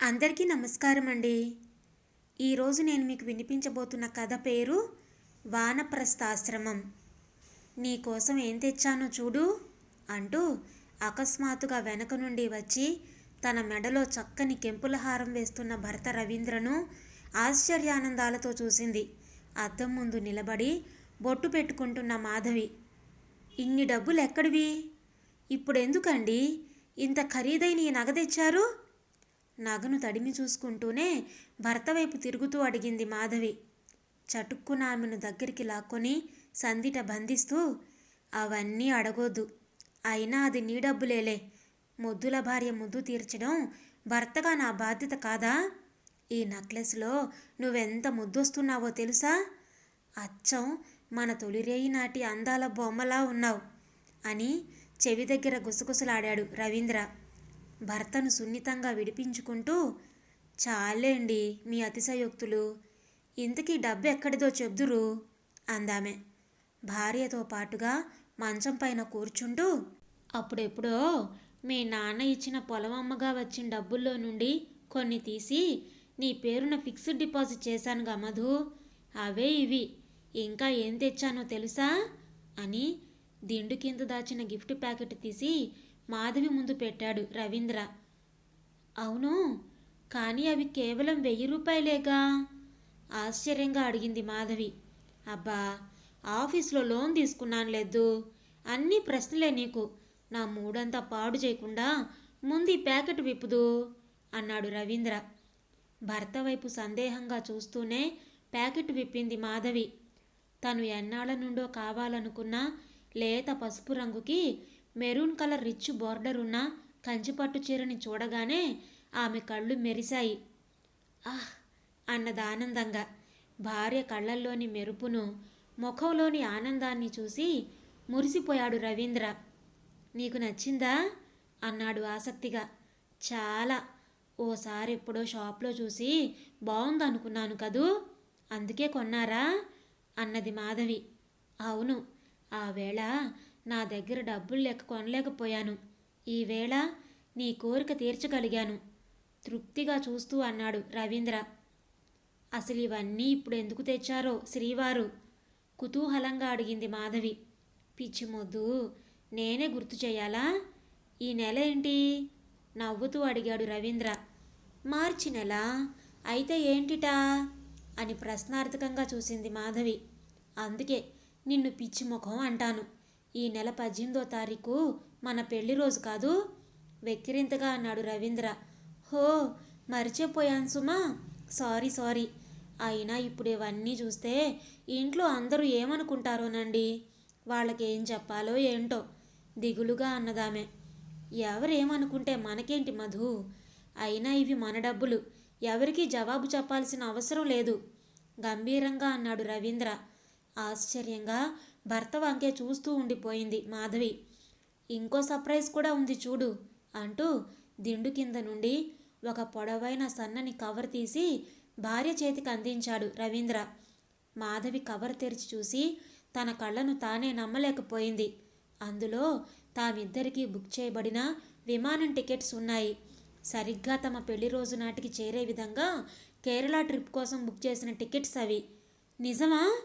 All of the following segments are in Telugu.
అందరికీ నమస్కారం అండి ఈరోజు నేను మీకు వినిపించబోతున్న కథ పేరు వానప్రస్థాశ్రమం. నీ కోసం ఏం తెచ్చానో చూడు అంటూ అకస్మాత్తుగా వెనక నుండి వచ్చి తన మెడలో చక్కని కెంపుల హారం వేస్తున్న భర్త రవీంద్రను ఆశ్చర్యానందాలతో చూసింది. అద్దం ముందు నిలబడి బొట్టు పెట్టుకుంటున్న మాధవి ఇన్ని డబ్బులు ఎక్కడివి ఇప్పుడు ఎందుకండి ఇంత ఖరీదైన ఈ నగ తెచ్చారు? నగను తడిమి చూసుకుంటూనే భర్త వైపు తిరుగుతూ అడిగింది మాధవి. చటుక్కున ఆమెను దగ్గరికి లాక్కొని సందిట బంధిస్తూ అవన్నీ అడగొద్దు. అయినా అది నీ డబ్బులేలే. ముద్దుల భార్య ముద్దు తీర్చడం భర్తగా నా బాధ్యత కాదా? ఈ నెక్లెస్లో నువ్వెంత ముద్దొస్తున్నావో తెలుసా? అచ్చం మన తొలిరేయి నాటి అందాల బొమ్మలా ఉన్నావు అని చెవి దగ్గర గుసగుసలాడాడు రవీంద్ర. భర్తను సున్నితంగా విడిపించుకుంటూ చాలేండి మీ అతిశయోక్తులు ఇంతకీ డబ్బు ఎక్కడిదో చెబుదురు అందామె. భార్యతో పాటుగా మంచం పైన కూర్చుంటూ అప్పుడెప్పుడో మీ నాన్న ఇచ్చిన పొలం అమ్మగా వచ్చిన డబ్బుల్లో నుండి కొన్ని తీసి నీ పేరున ఫిక్స్డ్ డిపాజిట్ చేశానుగా మధు. అవే ఇవి. ఇంకా ఏం తెచ్చానో తెలుసా? అని దిండు కింద దాచిన గిఫ్ట్ ప్యాకెట్ తీసి మాధవి ముందు పెట్టాడు రవీంద్ర. అవును కానీ అవి కేవలం వెయ్యి రూపాయలేగా? ఆశ్చర్యంగా అడిగింది మాధవి. అబ్బా ఆఫీస్లో లోన్ తీసుకున్నాను లేదు అన్నీ ప్రశ్నలే నీకు. నా మూడంతా పాడు చేయకుండా ముందు ఈ ప్యాకెట్ విప్పుదు అన్నాడు రవీంద్ర. భర్త వైపు సందేహంగా చూస్తూనే ప్యాకెట్ విప్పింది మాధవి. తను ఎన్నాళ్ళ నుండో కావాలనుకున్న లేత పసుపు రంగుకి మెరూన్ కలర్ రిచ్ బోర్డర్ ఉన్న కంచిపట్టు చీరని చూడగానే ఆమె కళ్ళు మెరిశాయి. ఆహ్! అన్నది ఆనందంగా. భార్య కళ్ళల్లోని మెరుపును ముఖంలోని ఆనందాన్ని చూసి మురిసిపోయాడు రవీంద్ర. నీకు నచ్చిందా? అన్నాడు ఆసక్తిగా. చాలా. ఓసారి ఎప్పుడో షాప్లో చూసి బాగుందనుకున్నాను కదూ? అందుకే కొన్నారా? అన్నది మాధవి. అవును. ఆ వేళ నా దగ్గర డబ్బులు లెక్క కొనలేకపోయాను. ఈవేళ నీ కోరిక తీర్చగలిగాను. తృప్తిగా చూస్తూ అన్నాడు రవీంద్ర. అసలు ఇవన్నీ ఇప్పుడు ఎందుకు తెచ్చారో శ్రీవారు కుతూహలంగా అడిగింది మాధవి. పిచ్చి మొద్దు నేనే గుర్తు చేయాలా? ఈ నెల ఏంటి? నవ్వుతూ అడిగాడు రవీంద్ర. మార్చి నెల. అయితే ఏంటిటా? అని ప్రశ్నార్థకంగా చూసింది మాధవి. అందుకే నిన్ను పిచ్చి ముఖం అంటాను. ఈ నెల పద్దెనిమిదో తారీఖు మన పెళ్ళి రోజు కాదు? వెక్కిరింతగా అన్నాడు రవీంద్ర. హో మర్చిపోయాను సుమా. Sorry sorry. అయినా ఇప్పుడు ఇవన్నీ చూస్తే ఇంట్లో అందరూ ఏమనుకుంటారోనండి? వాళ్ళకేం చెప్పాలో ఏంటో? దిగులుగా అన్నదామె. ఎవరేమనుకుంటే మనకేంటి మధు? అయినా ఇవి మన డబ్బులు. ఎవరికీ జవాబు చెప్పాల్సిన అవసరం లేదు. గంభీరంగా అన్నాడు రవీంద్ర. ఆశ్చర్యంగా భర్త వంకే చూస్తూ ఉండిపోయింది మాధవి. ఇంకో సర్ప్రైజ్ కూడా ఉంది చూడు అంటూ దిండు కింద నుండి ఒక పొడవైన సన్నని కవర్ తీసి భార్య చేతికి అందించాడు రవీంద్ర. మాధవి కవర్ తెరిచి చూసి తన కళ్ళను తానే నమ్మలేకపోయింది. అందులో తామిద్దరికీ బుక్ చేయబడిన విమానం టికెట్స్ ఉన్నాయి. సరిగ్గా తమ పెళ్ళి రోజు నాటికి చేరే విధంగా కేరళ ట్రిప్ కోసం బుక్ చేసిన టికెట్స్ అవి. నిజమా?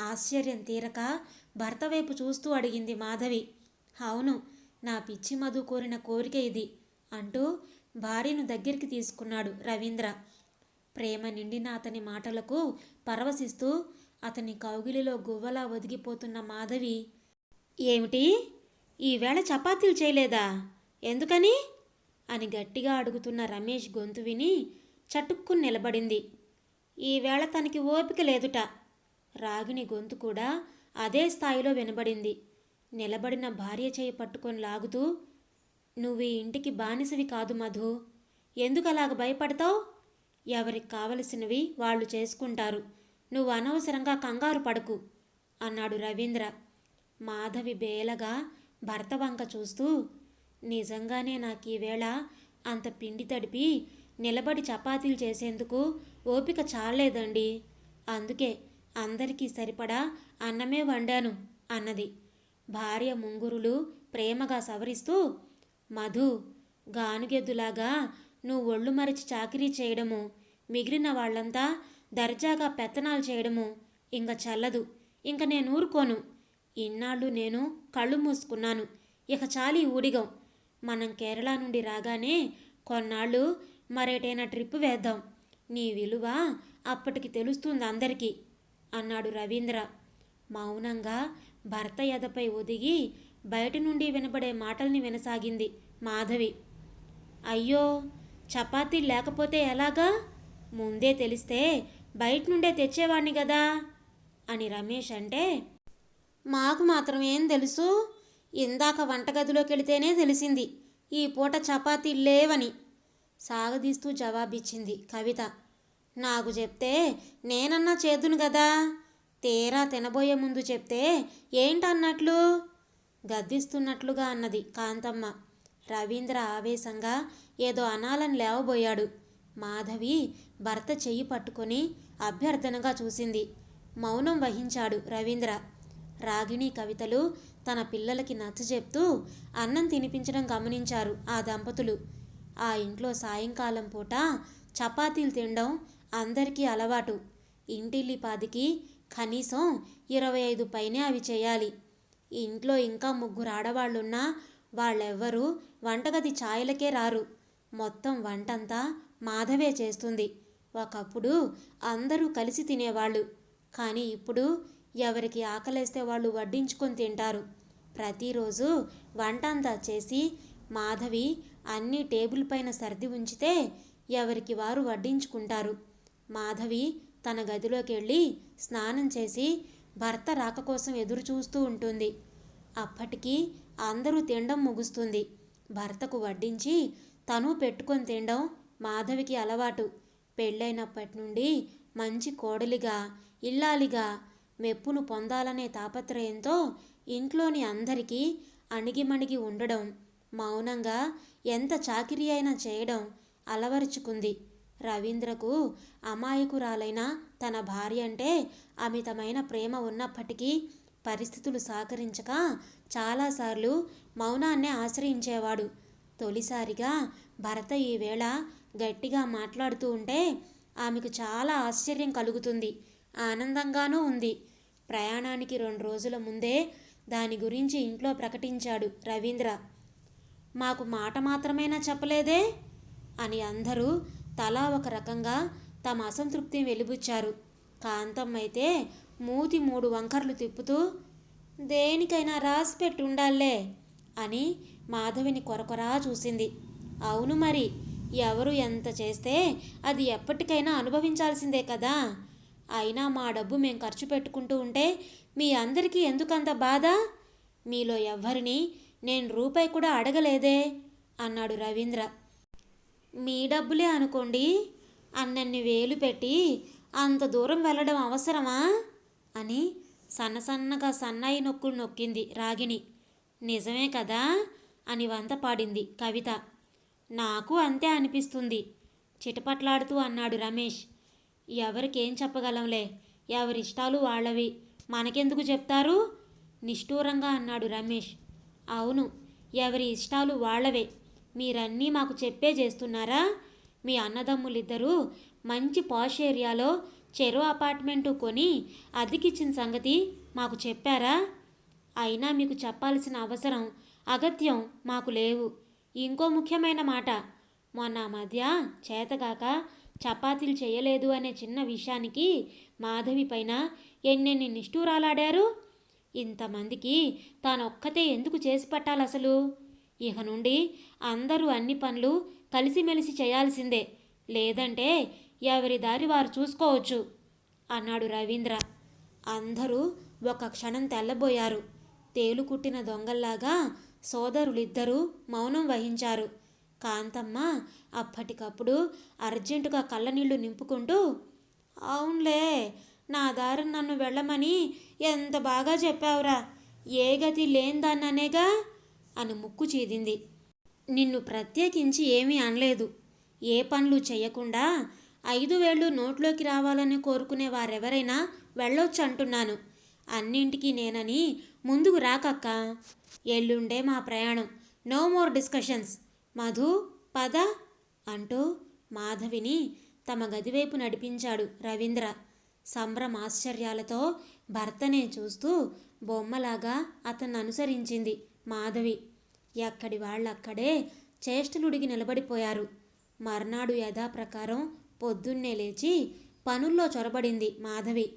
ఆశ్చర్యం తీరక భర్త వైపు చూస్తూ అడిగింది మాధవి. అవును నా పిచ్చి మధు కోరిన కోరిక ఇది అంటూ భార్యను దగ్గరికి తీసుకున్నాడు రవీంద్ర. ప్రేమ నిండిన అతని మాటలకు పరవశిస్తూ అతని కౌగిలిలో గువ్వలా ఒదిగిపోతున్న మాధవి ఏమిటి? ఈవేళ చపాతీలు చేయలేదా? ఎందుకని? అని గట్టిగా అడుగుతున్న రమేష్ గొంతు విని చటుక్కుని నిలబడింది. ఈవేళ తనకి ఓపిక లేదుట. రాగిని గొంతు కూడా అదే స్థాయిలో వినబడింది. నిలబడిన భార్య చేయి పట్టుకొని లాగుతూ నువ్వు ఈ ఇంటికి బానిసవి కాదు మధు. ఎందుకు అలాగ భయపడతావు? ఎవరికి కావలసినవి వాళ్ళు చేసుకుంటారు. నువ్వు అనవసరంగా కంగారు పడకు అన్నాడు రవీంద్ర. మాధవి బేలగా భర్త వంక చూస్తూ నిజంగానే నాకు ఈవేళ అంత పిండి తడిపి నిలబడి చపాతీలు చేసేందుకు ఓపిక చాలేదండి అందుకే అందరికీ సరిపడా అన్నమే వండాను అన్నది. భార్య ముంగురులు ప్రేమగా సవరిస్తూ మధు గానుగెద్దులాగా నువ్వు ఒళ్ళు మరచి చాకిరీ చేయడము మిగిలిన వాళ్ళంతా దర్జాగా పెత్తనాలు చేయడము ఇంక చల్లదు. ఇంక నేను ఊరుకోను. ఇన్నాళ్ళు నేను కళ్ళు మూసుకున్నాను. ఇక చాలి ఊడిగం. మనం కేరళ నుండి రాగానే కొన్నాళ్ళు మరేటైనా ట్రిప్ వేద్దాం. నీ విలువ అప్పటికి తెలుస్తుంది అందరికీ. అన్నాడు రవీంద్ర. మౌనంగా భర్త ఎదపై ఒదిగి బయట నుండి వినబడే మాటల్ని వినసాగింది మాధవి. అయ్యో చపాతీ లేకపోతే ఎలాగా? ముందే తెలిస్తే బయట నుండే తెచ్చేవాణ్ణి కదా అని రమేష్ అంటే మాకు మాత్రం ఏం తెలుసు? ఇందాక వంటగదిలోకి వెళితేనే తెలిసింది ఈ పూట చపాతీ లేవని. సాగదీస్తూ జవాబిచ్చింది కవిత. నాకు చెప్తే నేనన్నా చేదును కదా తీరా తినబోయే ముందు చెప్తే ఏంటన్నట్లు? గద్దిస్తున్నట్లుగా అన్నది కాంతమ్మ. రవీంద్ర ఆవేశంగా ఏదో అనాలని లేవబోయాడు. మాధవి భర్త చెయ్యి పట్టుకొని అభ్యర్థనగా చూసింది. మౌనం వహించాడు రవీంద్ర. రాగిణి కవితలు తన పిల్లలకి నచ్చజెప్తూ అన్నం తినిపించడం గమనించారు ఆ దంపతులు. ఆ ఇంట్లో సాయంకాలం పూట చపాతీలు తినడం అందరికీ అలవాటు. ఇంటిల్లిపాదికి కనీసం ఇరవై ఐదు పైనే అవి చేయాలి. ఇంట్లో ఇంకా ముగ్గురు ఆడవాళ్ళున్నా వాళ్ళెవ్వరూ వంటగది ఛాయలకే రారు. మొత్తం వంటంతా మాధవే చేస్తుంది. ఒకప్పుడు అందరూ కలిసి తినేవాళ్ళు. కానీ ఇప్పుడు ఎవరికి ఆకలేస్తే వాళ్ళు వడ్డించుకొని తింటారు. ప్రతిరోజు వంట అంతా చేసి మాధవి అన్ని టేబుల్ పైన సర్ది ఉంచితే ఎవరికి వారు వడ్డించుకుంటారు. మాధవి తన గదిలోకి వెళ్ళి స్నానం చేసి భర్త రాక కోసం ఎదురు చూస్తూ ఉంటుంది. అప్పటికి అందరూ తినడం ముగుస్తుంది. భర్తకు వడ్డించి తను పెట్టుకొని తినడం మాధవికి అలవాటు. పెళ్ళైనప్పటి నుండి మంచి కోడలిగా ఇల్లాలిగా మెప్పును పొందాలనే తాపత్రయంతో ఇంట్లోని అందరికీ అణిగిమణిగి ఉండడం మౌనంగా ఎంత చాకిరీ అయినా చేయడం అలవరుచుకుంది. రవీంద్రకు అమాయకురాలైన తన భార్య అంటే అమితమైన ప్రేమ ఉన్నప్పటికీ పరిస్థితులు సహకరించక చాలాసార్లు మౌనాన్నే ఆశ్రయించేవాడు. తొలిసారిగా భరత ఈవేళ గట్టిగా మాట్లాడుతూ ఉంటే ఆమెకు చాలా ఆశ్చర్యం కలుగుతుంది. ఆనందంగానూ ఉంది. ప్రయాణానికి రెండు రోజుల ముందే దాని గురించి ఇంట్లో ప్రకటించాడు రవీంద్ర. మాకు మాట మాత్రమేనా చెప్పలేదే? అని అందరూ తలా ఒక రకంగా తమ అసంతృప్తిని వెలిబుచ్చారు. కాంతమ్మ అయితే మూతి మూడు వంకర్లు తిప్పుతూ దేనికైనా రాసి పెట్టి ఉండాలే అని మాధవిని కొరకొరా చూసింది. అవును మరి ఎవరు ఎంత చేస్తే అది ఎప్పటికైనా అనుభవించాల్సిందే కదా. అయినా మా డబ్బు మేము ఖర్చు పెట్టుకుంటూ ఉంటే మీ అందరికీ ఎందుకంత బాధ? మీలో ఎవ్వరిని నేను రూపాయి కూడా అడగలేదే అన్నాడు రవీంద్ర. మీ డబ్బులే అనుకోండి అన్నన్ని వేలు పెట్టి అంత దూరం వెళ్ళడం అవసరమా? అని సన్న సన్నగా సన్నాయి నొక్కులు నొక్కింది రాగిణి. నిజమే కదా? అని వంత పాడింది కవిత. నాకు అంతే అనిపిస్తుంది చిటపట్లాడుతూ అన్నాడు రమేష్. ఎవరికేం చెప్పగలంలే ఎవరిష్టాలు వాళ్ళవి. మనకెందుకు చెప్తారు? నిష్ఠూరంగా అన్నాడు రమేష్. అవును ఎవరి ఇష్టాలు వాళ్ళవే. మీరన్నీ మాకు చెప్పే చేస్తున్నారా? మీ అన్నదమ్ములిద్దరూ మంచి పాష్ ఏరియాలో చెరో అపార్ట్మెంటు కొని అద్దెకిచ్చిన సంగతి మాకు చెప్పారా? అయినా మీకు చెప్పాల్సిన అవసరం అగత్యం మాకు లేవు. ఇంకో ముఖ్యమైన మాట మొన్న మధ్య చేతగాక చపాతీలు చేయలేదు అనే చిన్న విషయానికి మాధవి పైన ఎన్నెన్ని నిష్ఠూరాలాడారు? ఇంతమందికి తానొక్కతే ఎందుకు చేసి పెట్టాలి అసలు ఇక నుండి అందరూ అన్ని పనులు కలిసిమెలిసి చేయాల్సిందే. లేదంటే ఎవరి దారి వారు చూసుకోవచ్చు అన్నాడు రవీంద్ర. అందరూ ఒక క్షణం తెల్లబోయారు. తేలుకుట్టిన దొంగల్లాగా సోదరులిద్దరూ మౌనం వహించారు. కాంతమ్మ అప్పటికప్పుడు అర్జెంటుగా కళ్ళనీళ్ళు నింపుకుంటూ అవునులే నా దారి నన్ను వెళ్ళమని ఎంత బాగా చెప్పావురా ఏ గతి లేందాన్ననేగా అని ముక్కు చీదింది. నిన్ను ప్రత్యేకించి ఏమీ అనలేదు. ఏ పనులు చేయకుండా ఐదు వేళ్ళు నోట్లోకి రావాలని కోరుకునే వారెవరైనా వెళ్ళొచ్చు అంటున్నాను అన్నింటికి నేనని ముందుకు రాకక్క. ఎల్లుండే మా ప్రయాణం. No more discussions. మధు పద అంటూ మాధవిని తమ గదివైపు నడిపించాడు రవీంద్ర. సంభ్రమ ఆశ్చర్యాలతో భర్తనే చూస్తూ బొమ్మలాగా అతన్ని అనుసరించింది మాధవి. ఎక్కడి వాళ్ళక్కడే చేష్టలుడిగి నిలబడిపోయారు. మర్నాడు యథాప్రకారం పొద్దున్నే లేచి పనుల్లో చొరబడింది మాధవి.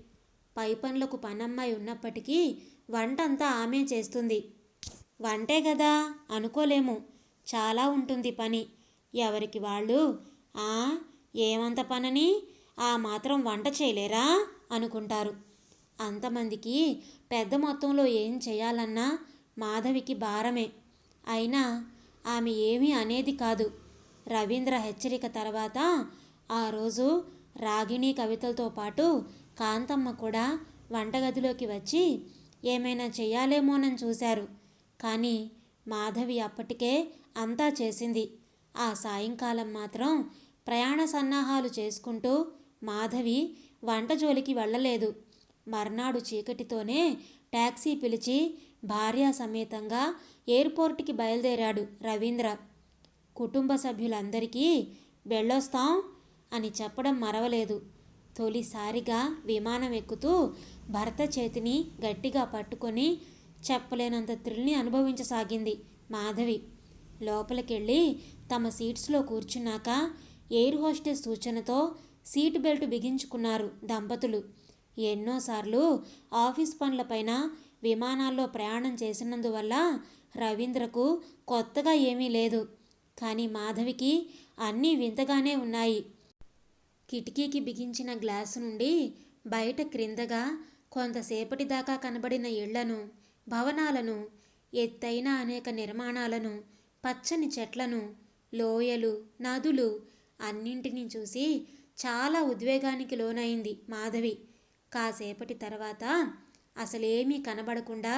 పై పనులకు పనమ్మాయి ఉన్నప్పటికీ వంటంతా ఆమె చేస్తుంది. వంటే కదా అనుకోలేము. చాలా ఉంటుంది పని. ఎవరికి వాళ్ళు? ఆ ఏమంత పనని? ఆ మాత్రం వంట చేయలేరా? అనుకుంటారు. అంతమందికి పెద్ద మొత్తంలో ఏం చేయాలన్నా మాధవికి భారమే. అయినా ఆమె ఏమీ అనేది కాదు. రవీంద్ర హెచ్చరిక తర్వాత ఆ రోజు రాగిణి కవితలతో పాటు కాంతమ్మ కూడా వంటగదిలోకి వచ్చి ఏమైనా చెయ్యాలేమోనని చూశారు. కానీ మాధవి అప్పటికే అంతా చేసింది. ఆ సాయంకాలం మాత్రం ప్రయాణ సన్నాహాలు చేసుకుంటూ మాధవి వంట జోలికి వెళ్ళలేదు. మర్నాడు చీకటితోనే ట్యాక్సీ పిలిచి భార్యా సమేతంగా ఎయిర్పోర్ట్కి బయలుదేరాడు రవీంద్ర. కుటుంబ సభ్యులందరికీ వెళ్ళొస్తాం అని చెప్పడం మరవలేదు. తొలిసారిగా విమానం ఎక్కుతూ భర్త చేతిని గట్టిగా పట్టుకొని చెప్పలేనంత థ్రిల్ని అనుభవించసాగింది మాధవి. లోపలికెళ్ళి తమ సీట్స్లో కూర్చున్నాక ఎయిర్ హోస్టెస్ సూచనతో సీట్ బెల్ట్ బిగించుకున్నారు దంపతులు. ఎన్నోసార్లు ఆఫీస్ పనులపైన విమానాల్లో ప్రయాణం చేసినందువల్ల రవీంద్రకు కొత్తగా ఏమీ లేదు. కానీ మాధవికి అన్నీ వింతగానే ఉన్నాయి. కిటికీకి బిగించిన గ్లాసు నుండి బయట క్రిందగా కొంతసేపటి దాకా కనబడిన ఇళ్ళను భవనాలను ఎత్తైన అనేక నిర్మాణాలను పచ్చని చెట్లను లోయలు నదులు అన్నింటినీ చూసి చాలా ఉద్వేగానికి లోనైంది మాధవి. కాసేపటి తర్వాత అసలేమీ కనబడకుండా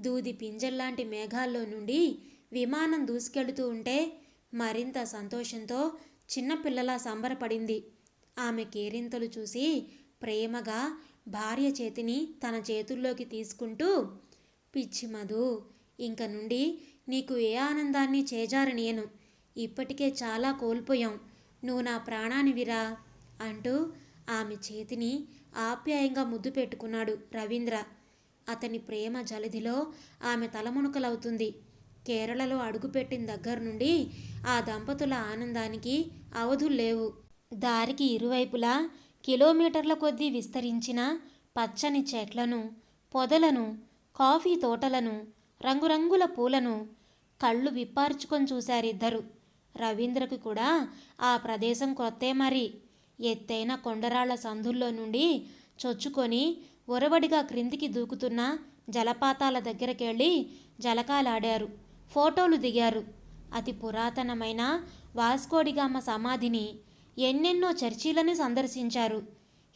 దూది పింజల్లాంటి మేఘాల్లో నుండి విమానం దూసుకెళుతూ ఉంటే మరింత సంతోషంతో చిన్నపిల్లలా సంబరపడింది. ఆమె కేరింతలు చూసి ప్రేమగా భార్య చేతిని తన చేతుల్లోకి తీసుకుంటూ పిచ్చి మధు ఇంక నుండి నీకు ఏ ఆనందాన్ని చేజారనియను? ఇప్పటికే చాలా కోల్పోయాం. నువ్వు నా ప్రాణానివిరా అంటూ ఆమె చేతిని ఆప్యాయంగా ముద్దు పెట్టుకున్నాడు రవీంద్ర. అతని ప్రేమ జలధిలో ఆమె తలమునకలవుతుంది కేరళలో అడుగుపెట్టిన దగ్గర నుండి ఆ దంపతుల ఆనందానికి అవధులు లేవు. దారికి ఇరువైపులా కిలోమీటర్ల కొద్దీ విస్తరించిన పచ్చని చెట్లను పొదలను కాఫీ తోటలను రంగురంగుల పూలను కళ్ళు విప్పార్చుకొని చూశారిద్దరు. రవీంద్రకు కూడా ఆ ప్రదేశం కొత్తే మరి. ఎత్తైన కొండరాళ్ళ సందుల్లో నుండి చొచ్చుకొని ఒరవడిగా క్రిందికి దూకుతున్న జలపాతాల దగ్గరకెళ్ళి జలకాలాడారు. ఫోటోలు దిగారు. అతి పురాతనమైన వాస్కోడిగామ సమాధిని ఎన్నెన్నో చర్చీలను సందర్శించారు.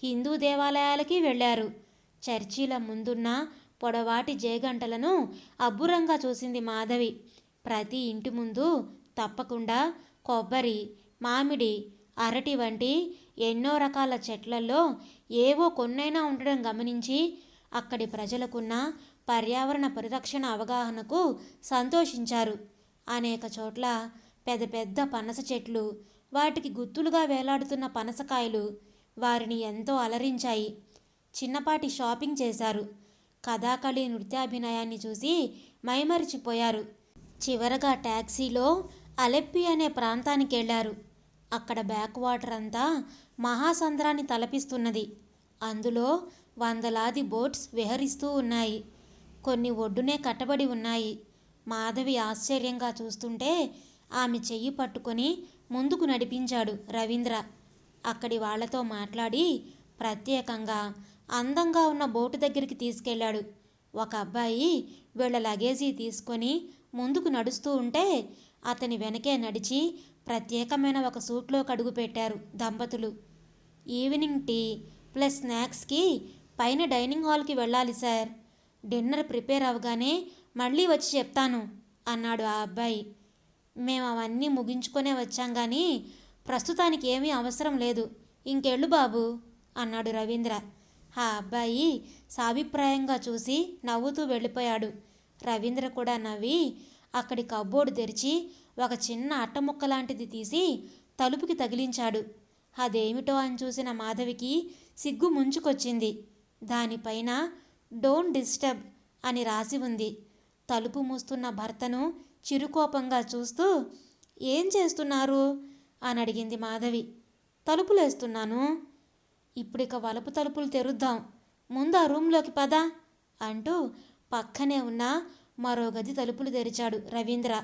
హిందూ దేవాలయాలకి వెళ్ళారు. చర్చీల ముందున్న పొడవాటి జయగంటలను అబ్బురంగా చూసింది మాధవి. ప్రతి ఇంటి ముందు తప్పకుండా కొబ్బరి మామిడి అరటి వంటి ఎన్నో రకాల చెట్లలో ఏవో కొన్నైనా ఉండడం గమనించి అక్కడి ప్రజలకున్న పర్యావరణ పరిరక్షణ అవగాహనకు సంతోషించారు. అనేక చోట్ల పెద్ద పెద్ద పనస చెట్లు వాటికి గుత్తులుగా వేలాడుతున్న పనసకాయలు వారిని ఎంతో అలరించాయి. చిన్నపాటి షాపింగ్ చేశారు. కథాకళి నృత్యాభినయాన్ని చూసి మైమరిచిపోయారు. చివరగా ట్యాక్సీలో అలెప్పి అనే ప్రాంతానికి వెళ్ళారు అక్కడ బ్యాక్ వాటర్ అంతా మహాసంద్రాన్ని తలపిస్తున్నది. అందులో వందలాది బోట్స్ విహరిస్తూ ఉన్నాయి. కొన్ని ఒడ్డునే కట్టబడి ఉన్నాయి. మాధవి ఆశ్చర్యంగా చూస్తుంటే ఆమె చెయ్యి పట్టుకొని ముందుకు నడిపించాడు రవీంద్ర. అక్కడి వాళ్ళతో మాట్లాడి ప్రత్యేకంగా అందంగా ఉన్న బోటు దగ్గరికి తీసుకెళ్ళాడు. ఒక అబ్బాయి వీళ్ళ లగేజీ తీసుకొని ముందుకు నడుస్తూ ఉంటే అతని వెనకే నడిచి ప్రత్యేకమైన ఒక సూట్లో కడుగు పెట్టారు దంపతులు. ఈవినింగ్ టీ ప్లస్ స్నాక్స్కి పైన డైనింగ్ హాల్కి వెళ్ళాలి సార్. డిన్నర్ ప్రిపేర్ అవగానే మళ్ళీ వచ్చి చెప్తాను అన్నాడు ఆ అబ్బాయి. మేము అవన్నీ ముగించుకొనే వచ్చాం కానీ ప్రస్తుతానికి ఏమీ అవసరం లేదు. ఇంకెళ్ళు బాబు అన్నాడు రవీంద్ర. ఆ అబ్బాయి సాభిప్రాయంగా చూసి నవ్వుతూ వెళ్ళిపోయాడు. రవీంద్ర కూడా నవ్వి అక్కడి కబ్బోర్డు తెరిచి ఒక చిన్న అట్టముక్క లాంటిది తీసి తలుపుకి తగిలించాడు. అదేమిటో అని చూసిన మాధవికి సిగ్గు ముంచుకొచ్చింది. దానిపైన డోంట్ డిస్టర్బ్ అని రాసి ఉంది. తలుపు మూస్తున్న భర్తను చిరుకోపంగా చూస్తూ ఏం చేస్తున్నారు? అని అడిగింది మాధవి. తలుపులేస్తున్నాను ఇప్పుడిక వలుపు తలుపులు తెరుద్దాం. ముందు ఆ రూమ్లోకి పద అంటూ పక్కనే ఉన్న మరో గది తలుపులు తెరిచాడు రవీంద్ర.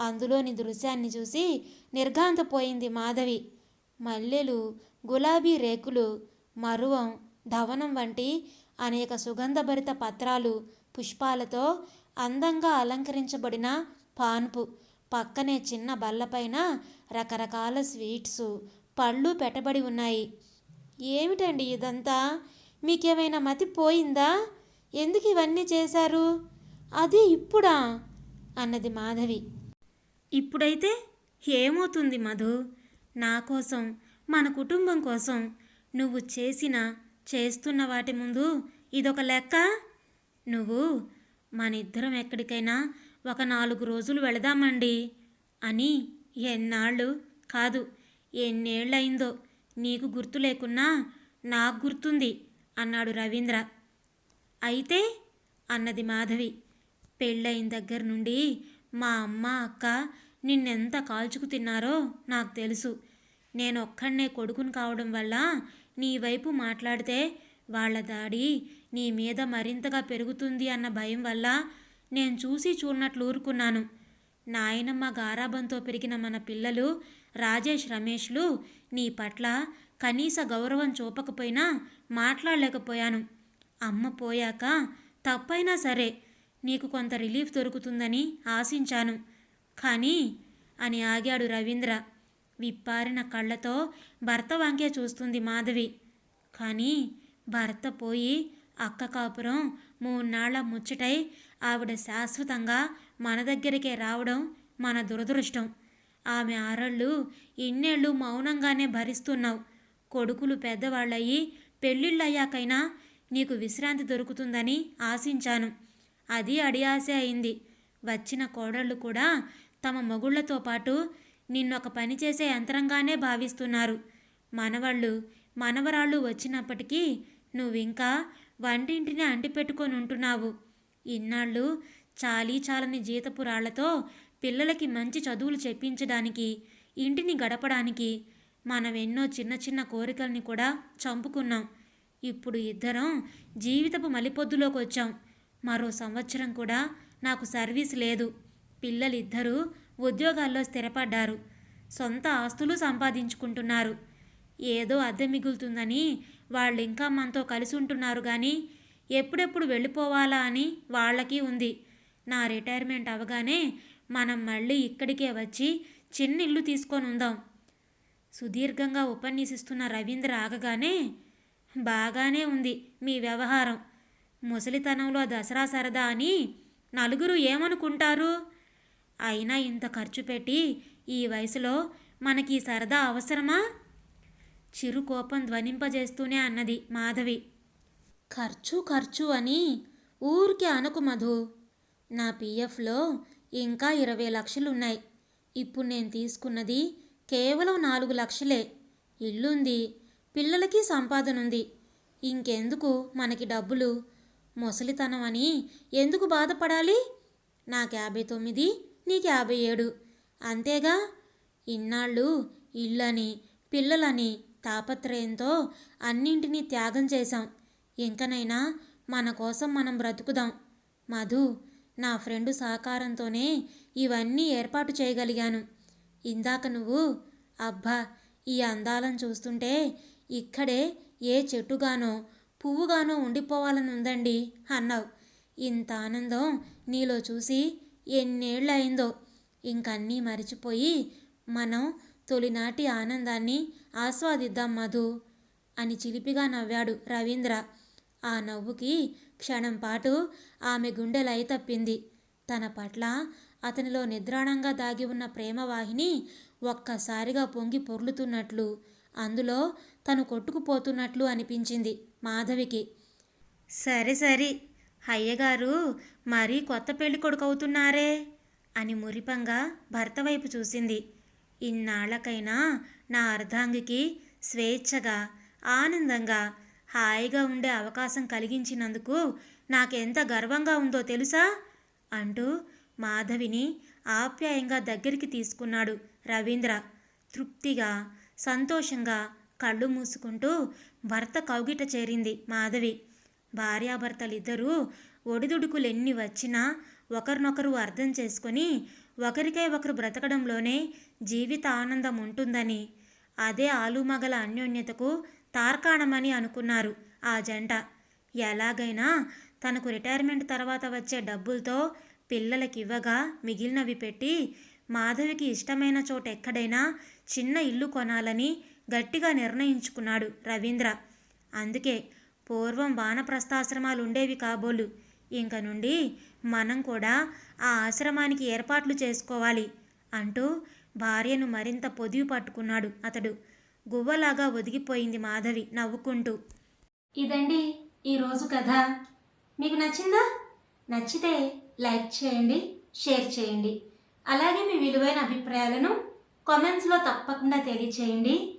అందులోని దృశ్యాన్ని చూసి నిర్ఘాంతపోయింది మాధవి. మల్లెలు గులాబీ రేకులు మరువం ధవనం వంటి అనేక సుగంధభరిత పత్రాలు పుష్పాలతో అందంగా అలంకరించబడిన పాన్పు. పక్కనే చిన్న బల్లపైన రకరకాల స్వీట్స్ పళ్ళు పెట్టబడి ఉన్నాయి. ఏమిటండి ఇదంతా? మీకేమైనా మతి పోయిందా? ఎందుకు ఇవన్నీ చేశారు? అది ఇప్పుడా? అన్నది మాధవి. ఇప్పుడైతే ఏమవుతుంది మధు? నా కోసం మన కుటుంబం కోసం నువ్వు చేసిన చేస్తున్న వాటి ముందు ఇదొక లెక్క? నువ్వు మన ఇద్దరం ఎక్కడికైనా ఒక నాలుగు రోజులు వెళదామండి అని ఎన్నాళ్ళు కాదు ఎన్నేళ్ళయిందో నీకు గుర్తు లేకున్నా నాకు గుర్తుంది అన్నాడు రవీంద్ర. అయితే అన్నది మాధవి పెళ్ళైన దగ్గర నుండి మా అమ్మ అక్క నిన్నెంత కాల్చుకు తిన్నారో నాకు తెలుసు. నేను ఒక్కడనే కొడుకుని కావడం వల్ల నీ వైపు మాట్లాడితే వాళ్ళ దాడి నీ మీద మరింతగా పెరుగుతుంది అన్న భయం వల్ల నేను చూసి చూడనట్లు ఊరుకున్నాను. నాయనమ్మ గారాబంతో పెరిగిన మన పిల్లలు రాజేష్ రమేష్లు నీ పట్ల కనీస గౌరవం చూపకపోయినా మాట్లాడలేకపోయాను. అమ్మ పోయాక తప్పైనా సరే నీకు కొంత రిలీఫ్ దొరుకుతుందని ఆశించాను. కానీ అని ఆగాడు రవీంద్ర. విప్పారిన కళ్ళతో భర్త వంకే చూస్తుంది మాధవి. కానీ భర్త పోయి అక్క కాపురం మూన్నాళ్ళ ముచ్చటై ఆవిడ శాశ్వతంగా మన దగ్గరికే రావడం మన దురదృష్టం. ఆమె ఆరళ్ళు ఇన్నేళ్ళు మౌనంగానే భరిస్తున్నావు. కొడుకులు పెద్దవాళ్ళయి పెళ్ళిళ్ళయ్యాకైనా నీకు విశ్రాంతి దొరుకుతుందని ఆశించాను. అది అడియాసే అయింది. వచ్చిన కోడళ్ళు కూడా తమ మొగుళ్ళతో పాటు నిన్నొక పని చేసే యంత్రంగానే భావిస్తున్నారు. మనవాళ్ళు మనవరాళ్ళు వచ్చినప్పటికీ నువ్వింకా వంటింటిని అంటిపెట్టుకొని ఉంటున్నావు. ఇన్నాళ్ళు చాలీ చాలని జీతపు రాళ్ళతో పిల్లలకి మంచి చదువులు చెప్పించడానికి ఇంటిని గడపడానికి మనం ఎన్నో చిన్న చిన్న కోరికల్ని కూడా చంపుకున్నాం. ఇప్పుడు ఇద్దరం జీవితపు మలిపొద్దులోకి వచ్చాం మరో సంవత్సరం కూడా నాకు సర్వీస్ లేదు. పిల్లలిద్దరూ ఉద్యోగాల్లో స్థిరపడ్డారు. సొంత ఆస్తులు సంపాదించుకుంటున్నారు. ఏదో అద్దె మిగులుతుందని వాళ్ళు ఇంకా మనతో కలిసి ఉంటున్నారు కానీ ఎప్పుడెప్పుడు వెళ్ళిపోవాలా అని వాళ్ళకి ఉంది. నా రిటైర్మెంట్ అవగానే మనం మళ్ళీ ఇక్కడికే వచ్చి చిన్న ఇల్లు తీసుకొని ఉందాం. సుదీర్ఘంగా ఉపన్యసిస్తున్న రవీంద్ర ఆగగానే బాగానే ఉంది మీ వ్యవహారం. ముసలితనంలో దసరా సరదా అని నలుగురు ఏమనుకుంటారు? అయినా ఇంత ఖర్చు పెట్టి ఈ వయసులో మనకి ఈ సరదా అవసరమా? చిరు కోపం ధ్వనింపజేస్తూనే అన్నది మాధవి. ఖర్చు ఖర్చు అని ఊరికే అనకు మధు. నా పీఎఫ్లో ఇంకా ఇరవై లక్షలున్నాయి. ఇప్పుడు నేను తీసుకున్నది కేవలం నాలుగు లక్షలే. ఇల్లుంది పిల్లలకి సంపాదన ఉంది ఇంకెందుకు మనకి డబ్బులు? ముసలితనం అని ఎందుకు బాధపడాలి? నాకు యాభై తొమ్మిది నీకు యాభై ఏడు. అంతేగా? ఇన్నాళ్ళు ఇళ్ళని పిల్లలని తాపత్రయంతో అన్నింటినీ త్యాగం చేశాం. ఇంకనైనా మన కోసం మనం బ్రతుకుదాం. మధు నా ఫ్రెండు సహకారంతోనే ఇవన్నీ ఏర్పాటు చేయగలిగాను. ఇందాక నువ్వు అబ్బా ఈ అందాలను చూస్తుంటే ఇక్కడే ఏ చెట్టుగానో పువ్వుగానో ఉండిపోవాలని ఉందండి అన్నావు. ఇంత ఆనందం నీలో చూసి ఎన్నేళ్ళయిందో. ఇంకన్నీ మరిచిపోయి మనం తొలినాటి ఆనందాన్ని ఆస్వాదిద్దాం మధు అని చిలిపిగా నవ్వాడు రవీంద్ర. ఆ నవ్వుకి క్షణం పాటు ఆమె గుండెలై తప్పింది. తన పట్ల అతనిలో నిద్రాణంగా దాగి ఉన్న ప్రేమవాహిని ఒక్కసారిగా పొంగి పొర్లుతున్నట్లు. అందులో తను కొట్టుకుపోతున్నట్లు అనిపించింది మాధవికి. సరే సరి అయ్యగారు మరీ కొత్త పెళ్ళి కొడుకవుతున్నారే అని మురిపంగా భర్త వైపు చూసింది. ఇన్నాళ్ళకైనా నా అర్ధాంగికి స్వేచ్ఛగా ఆనందంగా హాయిగా ఉండే అవకాశం కలిగించినందుకు నాకెంత గర్వంగా ఉందో తెలుసా? అంటూ మాధవిని ఆప్యాయంగా దగ్గరికి తీసుకున్నాడు రవీంద్ర. తృప్తిగా సంతోషంగా కళ్ళు మూసుకుంటూ భర్త కౌగిట చేరింది. మాధవి భార్యాభర్తలిద్దరూ ఒడిదుడుకులెన్ని వచ్చినా ఒకరినొకరు అర్థం చేసుకొని ఒకరికై ఒకరు బ్రతకడంలోనే జీవిత ఆనందం ఉంటుందని అదే ఆలుమగల అన్యోన్యతకు తార్కాణమని అనుకున్నారు ఆ జంట. ఎలాగైనా తనకు రిటైర్మెంట్ తర్వాత వచ్చే డబ్బులతో పిల్లలకి ఇవ్వగా మిగిలినవి పెట్టి మాధవికి ఇష్టమైన చోట ఎక్కడైనా చిన్న ఇల్లు కొనాలని గట్టిగా నిర్ణయించుకున్నాడు రవీంద్ర. అందుకే పూర్వం వానప్రస్థాశ్రమాలు ఉండేవి కాబోలు. ఇంక నుండి మనం కూడా ఆ ఆశ్రమానికి ఏర్పాట్లు చేసుకోవాలి అంటూ భార్యను మరింత పొదివి పట్టుకున్నాడు అతడు. గువ్వలాగా ఒదిగిపోయింది మాధవి నవ్వుకుంటూ. ఇదండి ఈరోజు కథ. మీకు నచ్చిందా? నచ్చితే లైక్ చేయండి షేర్ చేయండి. అలాగే మీ విలువైన అభిప్రాయాలను కామెంట్స్లో తప్పకుండా తెలియచేయండి.